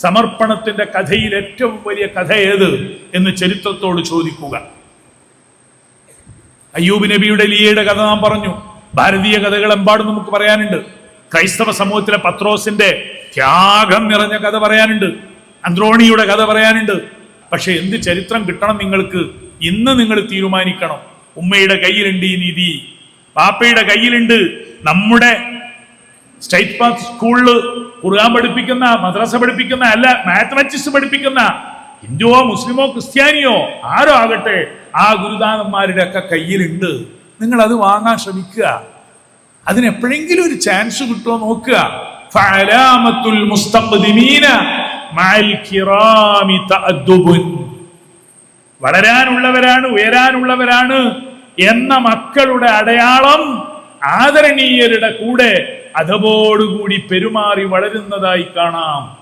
സമർപ്പണത്തിന്റെ കഥയിൽ ഏറ്റവും വലിയ കഥ ഏത് എന്ന് ചരിത്രത്തോട് ചോദിക്കുക. അയ്യൂബ് നബിയുടെ ലിയയുടെ കഥ നാം പറഞ്ഞു. ഭാരതീയ കഥകൾ എമ്പാടും നമുക്ക് പറയാനുണ്ട്. ക്രൈസ്തവ സമൂഹത്തിലെ പത്രോസിന്റെ ത്യാഗം നിറഞ്ഞ കഥ പറയാനുണ്ട്. അന്ത്രോണിയുടെ കഥ പറയാനുണ്ട്. പക്ഷെ എന്ത് ചരിത്രം കിട്ടണം നിങ്ങൾക്ക്? ഇന്ന് നിങ്ങൾ തീരുമാനിക്കണം. ഉമ്മയുടെ കയ്യിലുണ്ട് ഈ നിധി. പാപ്പയുടെ കയ്യിലുണ്ട് നമ്മുടെ സ്റ്റേറ്റ് പാത്ത് സ്കൂളിൽ ഖുർആൻ പഠിപ്പിക്കുന്ന മദ്രസ പഠിപ്പിക്കുന്ന അല്ല മാത്തമാറ്റിക്സ് പഠിപ്പിക്കുന്ന ഹിന്ദുവോ മുസ്ലിമോ ക്രിസ്ത്യാനിയോ ആരോ ആകട്ടെ ആ ഗുരുദാനന്മാരുടെ ഒക്കെ കയ്യിലുണ്ട്. നിങ്ങൾ അത് വാങ്ങാൻ ശ്രമിക്കുക. അതിനെപ്പോഴെങ്കിലും ഒരു ചാൻസ് കിട്ടുമോ നോക്കുക. വളരാനുള്ളവരാണ് ഉയരാനുള്ളവരാണ് എന്ന മക്കളുടെ അടയാളം ആദരണീയരുടെ കൂടെ അതവോടുകൂടി പെരുമാറി വളരുന്നതായി കാണാം.